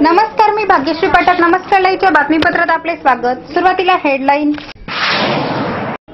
नमस्कार मी भाग्यश्री पाठक. नमस्कार लाईव्हच्या बातमीपत्रात आपले स्वागत. सुरुवातीला हेडलाईन.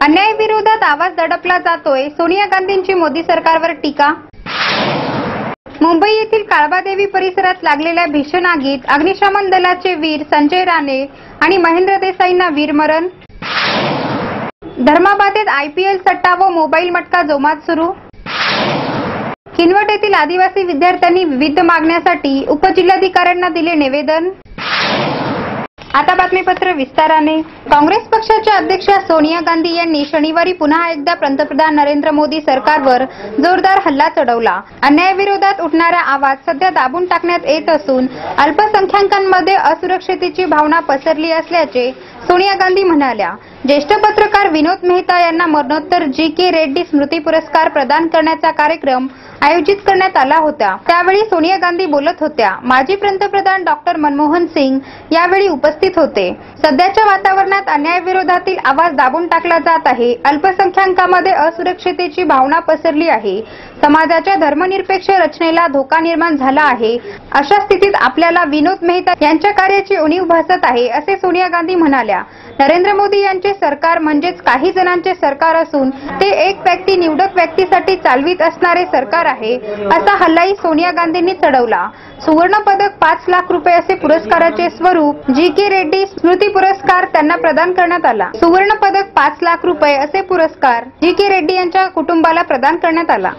अन्यायाविरोधात आवाज दडपला जातोय. सोनिया गांधींची मोदी सरकारवर टीका. मुंबई येथील काळबादेवी परिसरात लागलेल्या भीषण आगीत अग्निशमन दलाचे वीर संजय राणे आणि महेंद्र देसाईंना वीरमरण. धर्माबादेत आयपीएल सट्टा व मोबाईल मटका जोमात सुरू. किनवट येथील आदिवासी विद्यार्थ्यांनी विविध मागण्यासाठी उपजिल्हाधिकाऱ्यांना दिले निवेदन. आता बातमीपत्र विस्ताराने. काँग्रेस पक्षाच्या अध्यक्षा सोनिया गांधी यांनी शनिवारी पुन्हा एकदा पंतप्रधान नरेंद्र मोदी सरकारवर जोरदार हल्ला चढवला. अन्यायाविरोधात उठणारा आवाज सध्या दाबून टाकण्यात येत असून अल्पसंख्याकांमध्ये असुरक्षितेची भावना पसरली असल्याचे सोनिया गांधी म्हणाल्या. ज्येष्ठ पत्रकार विनोद मेहता यांना मरणोत्तर जी. के. रेड्डी स्मृती पुरस्कार प्रदान करण्याचा कार्यक्रम आयोजित करण्यात आला होता. त्यावेळी सोनिया गांधी बोलत होत्या. माजी पंतप्रधान डॉक्टर मनमोहन सिंग यावेळी उपस्थित होते. सध्याच्या वातावरणात अन्यायाविरोधातील आवाज दाबून टाकला जात आहे. अल्पसंख्याकांमध्ये असुरक्षितेची भावना पसरली आहे. समाजाच्या धर्मनिरपेक्ष रचनेला धोका निर्माण झाला आहे. अशा स्थितीत आपल्याला विनोद मेहता यांच्या कार्याची उणीव भासत आहे असे सोनिया गांधी म्हणाल्या. नरेंद्र मोदी यांचे सरकार म्हणजेच काही जणांचे सरकार असून ते एक व्यक्ती निवडक व्यक्तीसाठी चालवीत असणारे सरकार आहे असा हल्लाही सोनिया गांधींनी चढवला. सुवर्ण पदक पाच लाख रुपये असे पुरस्काराचे स्वरूप जी के रेड्डी स्मृती पुरस्कार त्यांना प्रदान करण्यात आला. सुवर्ण पदक पाच लाख रुपये असे पुरस्कार जी के रेड्डी यांच्या कुटुंबाला प्रदान करण्यात आला.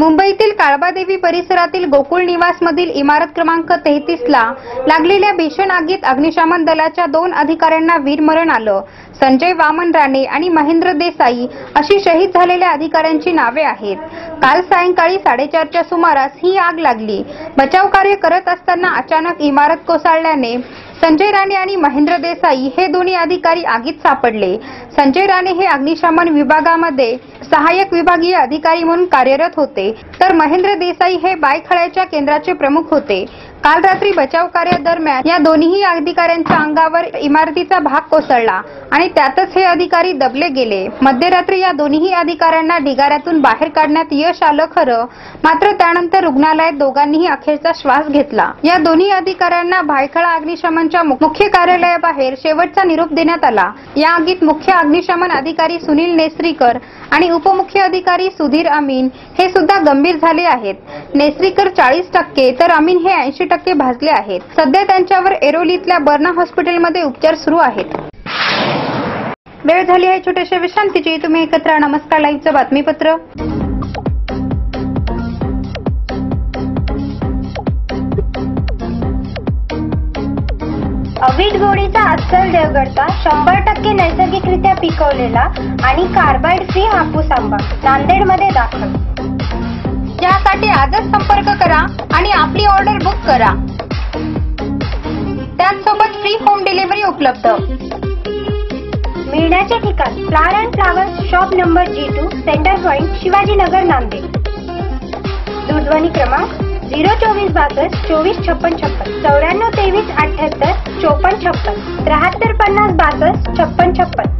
मुंबईतील काळबादेवी परिसरातील गोकुळ निवासमधील इमारत क्रमांक तेहतीस ला लागलेल्या भीषण आगीत अग्निशमन दलाच्या दोन अधिकाऱ्यांना वीरमरण आलं. संजय वामन राणे आणि महेंद्र देसाई अशी शहीद झालेल्या अधिकाऱ्यांची नावे आहेत. काल सायंकाळी साडेचारच्या सुमारास ही आग लागली. बचाव कार्य करत असताना अचानक इमारत कोसळल्याने संजय राणे आणि महेंद्र देसाई हे दोन्ही अधिकारी आगीत सापडले. संजय राणे हे अग्निशमन विभागामध्ये सहाय्यक विभागीय अधिकारी म्हणून कार्यरत होते. तर महेंद्र देसाई हे बायखळ्याच्या केंद्राचे प्रमुख होते. काल रात्री बचाव कार्यादरम्यान या दोन्ही अधिकाऱ्यांच्या अंगावर इमारतीचा भाग कोसळला आणि त्यातच हे अधिकारी दबले गेले. मध्यरात्री या दोन्ही अधिकाऱ्यांना ढिगाऱ्यातून बाहेर काढण्यात यश आलं खरं मात्र त्यानंतर रुग्णालयात दोघांनीही अखेरचा श्वास घेतला. या दोन्ही अधिकाऱ्यांना भायखळा अग्निशमनच्या मुख्य कार्यालयाबाहेर शेवटचा निरोप देण्यात आला. या आगीत मुख्य अग्निशमन अधिकारी सुनील नेसरीकर आणि उपमुख्य अधिकारी सुधीर अमीन हे सुद्धा गंभीर झाले आहेत. नेसरीकर चाळीस टक्के तर अमीन हे ऐंशी टक्के भाजले आहेत. सध्या त्यांच्यावर एरोलीतल्या बर्ना हॉस्पिटलमध्ये उपचार सुरू आहेत. वेळ झाली आहे छोट्याशा विश्रांतीची. तुम्ही एकत्र नमस्कार लाईव्हचं बातमीपत्र. अवीट गोळीचा अस्सल देवगडचा शंभर टक्के नैसर्गिकरित्या पिकवलेला आणि कार्बाइड फ्री हापूस आंबा नांदेडमध्ये दाखल. यासाठी आजच संपर्क करा आणि आपली ऑर्डर बुक करा. त्याचसोबत फ्री होम डिलिव्हरी उपलब्ध. मिळण्याचे ठिकाण flower and flowers shop number G two centre point Shivajinagar Nanded. दूरध्वनी क्रमांक झिरो चोवीस बासष्ट चोवीस छप्पन छप्पन चौऱ्याण्णव तेवीस अठ्याहत्तर चोपन्न छप्पन त्र्याहत्तर पन्नास बासष्ट छप्पन छप्पन.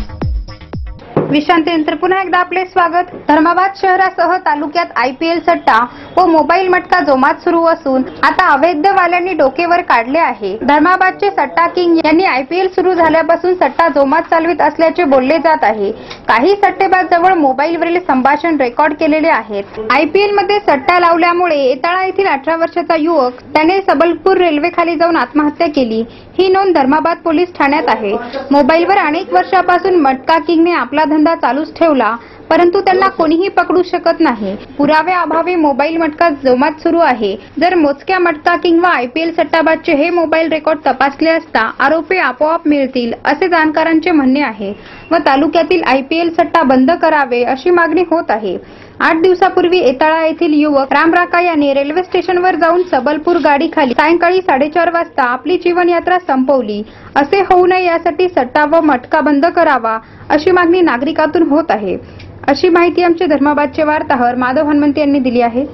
विश्रांतीनंतर पुन्हा एकदा आपले स्वागत. धर्माबाद शहरासह तालुक्यात आयपीएल सट्टा व मोबाईल मटका जोमात सुरू असून आता अवैधवाल्यांनी डोकेवर काढले आहे. धर्माबादचे सट्टा किंग यांनी आयपीएल सुरू झाल्यापासून सट्टा जोमात चालवित असल्याचे बोलले जात आहे. काही सट्टेबाज जवळ मोबाईलवरील संभाषण रेकॉर्ड केलेले आहेत. आयपीएलमध्ये सट्टा लावल्यामुळे येताळा येथील अठरा वर्षाचा युवक त्याने सबलपूर रेल्वे खाली जाऊन आत्महत्या केली. ही नोंद धर्माबाद पोलीस ठाण्यात आहे. मोबाईलवर अनेक वर्षापासून मटका किंगने आपला धंदा चालूच ठेवला. परंतु त्यांना कोणीही पकडू शकत नाही. पुराव्या अभावी मोबाईल मटका जोमात सुरू आहे. जर मोजक्या मटका किंवा आयपीएल सट्टाबाजचे हे मोबाईल रेकॉर्ड तपासले असता आरोपी आपोआप मिळतील असे जाणकारांचे म्हणणे आहे. व तालुक्यातील आयपीएल सट्टा बंद करावे अशी मागणी होत आहे. आठ दिवसापूर्वी येताळा येथील युवक राम राका यांनी रेल्वे स्टेशनवर जाऊन सबलपूर गाडी खाली सायंकाळी साडेचार वाजता आपली जीवनयात्रा संपवली. असे होऊ नये यासाठी सट्टा व मटका बंद करावा अशी मागणी नागरिकातून होत आहे. अशी माहिती आमचे धर्माबादचे वार्ताहर माधव हनुमंत यांनी दिली आहे.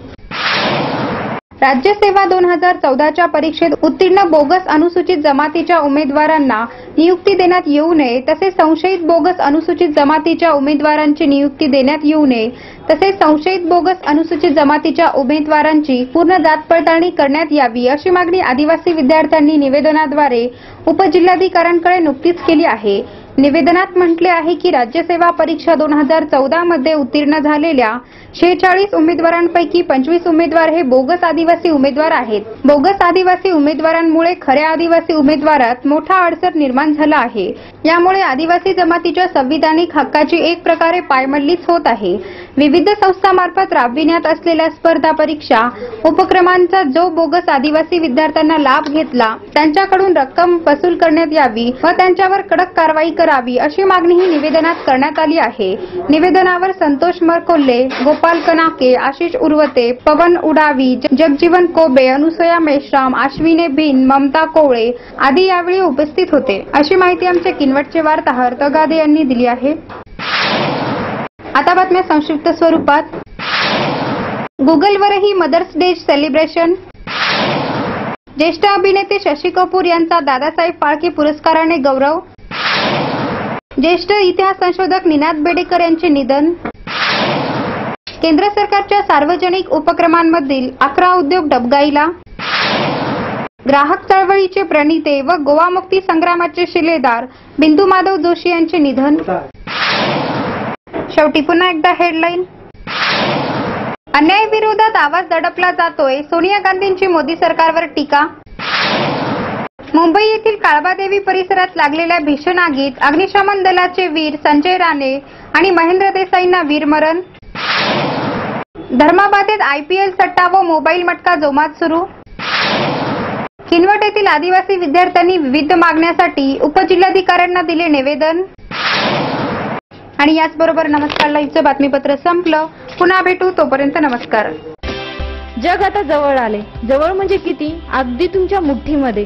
राज्यसेवा दोन हजार चौदाच्या परीक्षेत उत्तीर्ण बोगस अनुसूचित जमातीच्या उमेदवारांना नियुक्ती देण्यात येऊ नये तसेच संशयित बोगस अनुसूचित जमातीच्या उमेदवारांची नियुक्ती देण्यात येऊ नये तसेच संशयित बोगस अनुसूचित जमातीच्या उमेदवारांची पूर्ण जात पडताळणी करण्यात यावी अशी मागणी आदिवासी विद्यार्थ्यांनी निवेदनाद्वारे उपजिल्हाधिकाऱ्यांकडे नुकतीच केली आहे. निवेदनात म्हटले आहे की राज्यसेवा परीक्षा दोन हजार चौदा मध्ये उत्तीर्ण झालेल्या शेहेचाळीस उमेदवारांपैकी पंचवीस उमेदवार हे बोगस आदिवासी उमेदवार आहेत. बोगस आदिवासी उमेदवारांमुळे खऱ्या आदिवासी उमेदवारात मोठा अडसर निर्माण झाला आहे. यामुळे आदिवासी जमातीच्या संविधानिक हक्काची एक प्रकारे पायमल्लीच होत आहे. विविध संस्थांमार्फत राबविण्यात असलेल्या स्पर्धा परीक्षा उपक्रमांचा जो बोगस आदिवासी विद्यार्थ्यांना लाभ घेतला त्यांच्याकडून रक्कम वसूल करण्यात यावी व त्यांच्यावर कडक कारवाई कर करावी अशी मागणीही निवेदनात करण्यात आली आहे. निवेदनावर संतोष मरकोल्हे गोपाल कनाके आशिष उर्वते पवन उडावी जगजीवन कोबे अनुसया मेश्राम आश्विने भिन ममता कोवळे आदी यावेळी उपस्थित होते. अशी माहिती आमच्या किनवटचे वार्ताहर तगादे यांनी दिली आहे. आता बातम्या संक्षिप्त स्वरूपात. गुगलवरही मदर्स डे सेलिब्रेशन. ज्येष्ठ अभिनेते शशी कपूर यांचा दादासाहेब फाळके पुरस्काराने गौरव. ज्येष्ठ इतिहास संशोधक निनाद बेडेकर यांचे निधन. केंद्र सरकारच्या सार्वजनिक उपक्रमांमधील अकरा उद्योग डबगाईला. ग्राहक चळवळीचे प्रणिते व गोवा मुक्ती संग्रामाचे शिलेदार बिंदू माधव जोशी यांचे निधन. शेवटी पुन्हा एकदा हेडलाईन. अन्यायाविरोधात आवाज दडपला जातोय सोनिया गांधींची मोदी सरकारवर टीका. मुंबई येथील काळबादेवी परिसरात लागलेल्या भीषण आगीत अग्निशमन दलाचे वीर संजय राणे आणि महेंद्र देसाईंना वीरमरण धर्माबादेत आयपीएल सट्टा व मोबाईल मटका जोमात सुरू. किनवट येथील आदिवासी विद्यार्थ्यांनी विविध मागण्यासाठी उपजिल्हाधिकाऱ्यांना दिले निवेदन. आणि याचबरोबर नमस्कार लाईव्हचं बातमीपत्र संपलं. पुन्हा भेटू तोपर्यंत नमस्कार. जग आता जवळ आले. जवळ म्हणजे किती? अगदी तुमच्या मुठ्ठीमध्ये